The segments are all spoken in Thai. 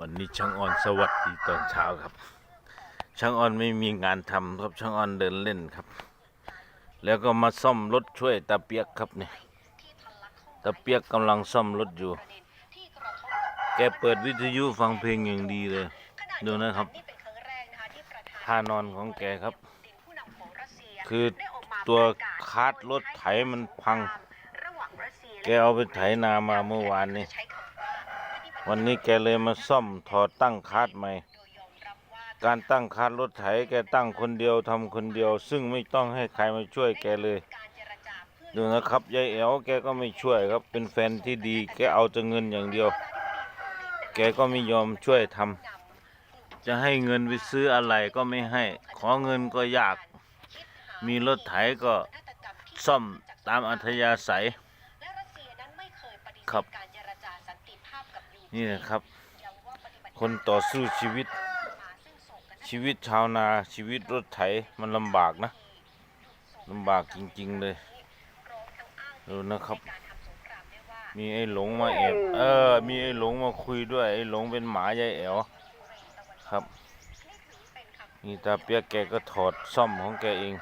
วันนี้ช่างออนสวัสดีตอนเช้าครับ ช่างออนไม่มีงานทำครับช่างออนเดินเล่นครับ แล้วก็มาซ่อมรถช่วยตาเปียกครับเนี่ยตาเปียกกำลังซ่อมรถอยู่ แกเปิดวิทยุฟังเพลงอย่างดีเลย ดูนะครับท่านอนของแกครับ คือตัวคาร์ดรถไถมันพัง แกเอาไปไถนามาเมื่อวานนี้ วันนี้แกเลยมาซ่อมถอดตั้งคาร์ดใหม่ การตั้งคาร์ดรถไถแกตั้งคนเดียวทำคนเดียว ซึ่งไม่ต้องให้ใครมาช่วยแกเลย ดูนะครับยายแอ๋วแกก็ไม่ช่วยครับ เป็นแฟนที่ดี แกเอาแต่เงินอย่างเดียว แกก็ไม่ยอมช่วยทำจะให้เงินไปซื้ออะไรก็ไม่ให้ ขอเงินก็ยาก มีรถไถก็ซ่อมตามอัธยาศัยครับ นี่นะครับ คนต่อสู้ชีวิต ชีวิตชาวนาชีวิตรถไถมันลำบากนะลำบากจริง ๆ เลยดูนะครับ มีไอ้หลงมาแอบเออ มีไอ้หลงมาคุยด้วย ไอ้หลงเป็นหมายายแอ๋วครับนี่ตาเปียกแกก็ถอดซ่อมของแกเอง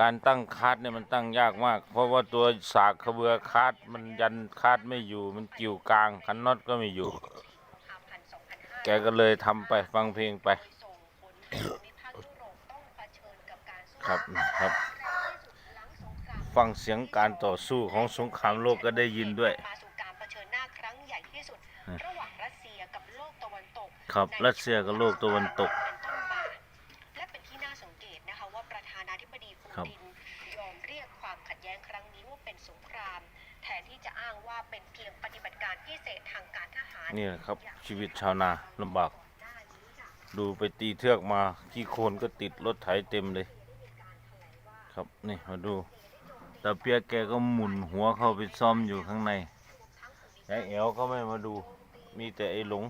การตั้งคาดเนี่ยมันตั้งยากมาก เพราะว่าตัวสากขบเบือคาดมันยันคาดไม่อยู่ มันกิ่วกลางคันน็อตก็ไม่อยู่ แกก็เลยทำไปฟังเพลงไป ครับครับ ฟังเสียงการต่อสู้ของสงครามโลกก็ได้ยินด้วยมาสู่การเผชิญหน้าครั้งใหญ่ที่สุดระหว่างรัสเซียกับโลกตะวันตกครับรัสเซียกับโลกตะวันตก งครั้งนี้ว่าเป็นสงคราม แทนที่จะอ้างว่าเป็นเพียงปฏิบัติการพิเศษทางการทหารนี่แหละครับ ชีวิตชาวนาลำบาก ดูไปตีเทือกมาขี้โคลนก็ติดรถไถเต็มเลย ครับนี่มาดูตาเปียกแกก็หมุนหัวเข้าไปซ่อมอยู่ข้างในยายแอ๋วก็ไม่มาดู มีแต่ไอ้หลง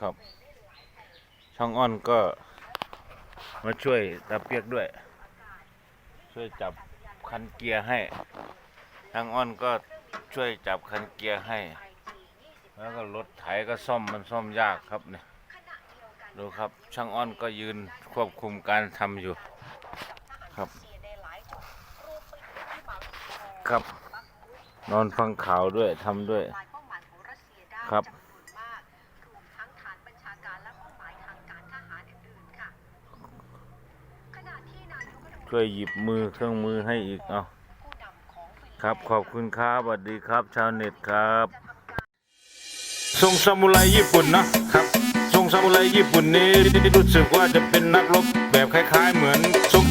ครับ ช่างอ้อนก็มาช่วยตาเปียกด้วย ช่วยจับ คันเกียร์ให้ช่างอ้อนก็ช่วยจับคันเกียร์ให้ แล้วก็รถไถก็ซ่อมมันซ่อมยากครับเนี่ยดูครับช่างอ้อนก็ยืนควบคุมการทำอยู่ครับ ครับ นอนฟังข่าวด้วยทำด้วย ครับ ช่วยหยิบมือเครื่องมือให้อีกเอาครับขอบคุณครับสวัสดีครับ ชาวเน็ตครับทรงซามูไรญี่ปุ่นนะครับทรงซามูไรญี่ปุ่นนี้รู้สึกว่าจะเป็นนักรบแบบคล้าย ๆ เหมือนทรง